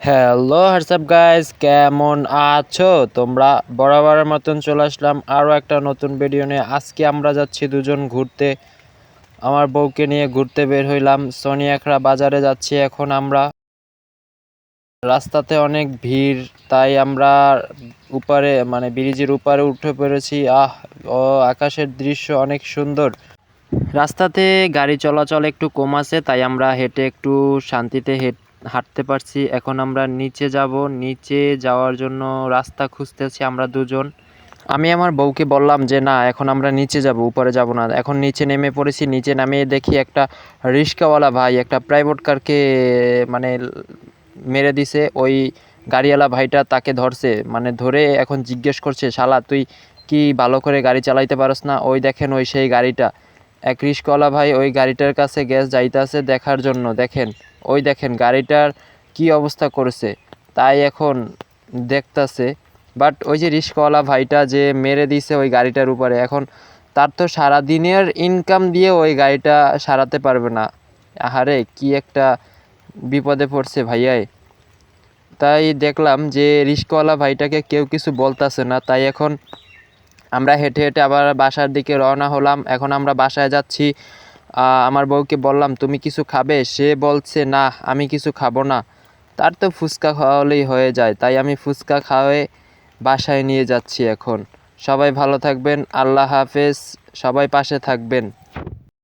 Hello WhatsApp guys কেমন আছো? তোমরা বরাবরের মতন চলে আসলাম আরও একটা নতুন ভিডিও নিয়ে। আজকে আমরা যাচ্ছি দুজন ঘুরতে। আমার বউকে নিয়ে ঘুরতে বের হইলাম। সোনিয়াখড়া বাজারে যাচ্ছি এখন আমরা। রাস্তাতে অনেক ভিড়, তাই আমরা উপরে মানে ব্রিজের উপরে উঠে পড়েছি। আহ, ও, আকাশের দৃশ্য অনেক সুন্দর। রাস্তাতে গাড়ি চলাচল একটু কম আছে, তাই আমরা হেঁটে একটু শান্তিতে হেঁট হাঁটতে পারছি। এখন আমরা নিচে যাব। নিচে যাওয়ার জন্য রাস্তা খুঁজতেছি আমরা দুজন। আমি আমার বউকে বললাম যে, না, এখন আমরা নিচে যাব, উপরে যাব না। এখন নিচে নেমে পড়েছি। নিচে নামিয়ে দেখি একটা রিক্সাওয়ালা ভাই, একটা প্রাইভেট কারকে মানে মেরে দিছে। ওই গাড়িওয়ালা ভাইটা তাকে ধরছে। মানে ধরে এখন জিজ্ঞেস করছে, শালা, তুই কি ভালো করে গাড়ি চালাইতে পারস না? ওই দেখেন ওই সেই গাড়িটা। এক রিস্কওয়ালা ভাই ওই গাড়িটার কাছে গ্যাস যাইতাছে দেখার জন্য, দেখেন। ওই দেখেন গাড়িটার কি অবস্থা করেছে, তাই এখন দেখতাছে। বাট ওই যে রিস্কওয়ালা ভাইটা যে মেরে দিছে ওই গাড়িটার উপরে, এখন তার তো সারা দিনের ইনকাম দিয়ে ওই গাড়িটা সারাতে পারবে না। আহারে, কি একটা বিপদে পড়ছে ভাইয়াই। তাই দেখলাম যে রিস্কওয়ালা ভাইটাকে কেউ কিছু বলতাছে না, তাই এখন আমরা হেঁটে হেঁটে আবার বাসার দিকে রওনা হলাম। এখন আমরা বাসায় যাচ্ছি। আমার বউকে বললাম, তুমি কিছু খাবে? সে বলছে, না, আমি কিছু খাব না। তার তো ফুচকা খাওয়ালেই হয়ে যায়। তাই আমি ফুচকা খাওয়ে বাসায় নিয়ে যাচ্ছি এখন। সবাই ভালো থাকবেন। আল্লাহ হাফেজ। সবাই পাশে থাকবেন।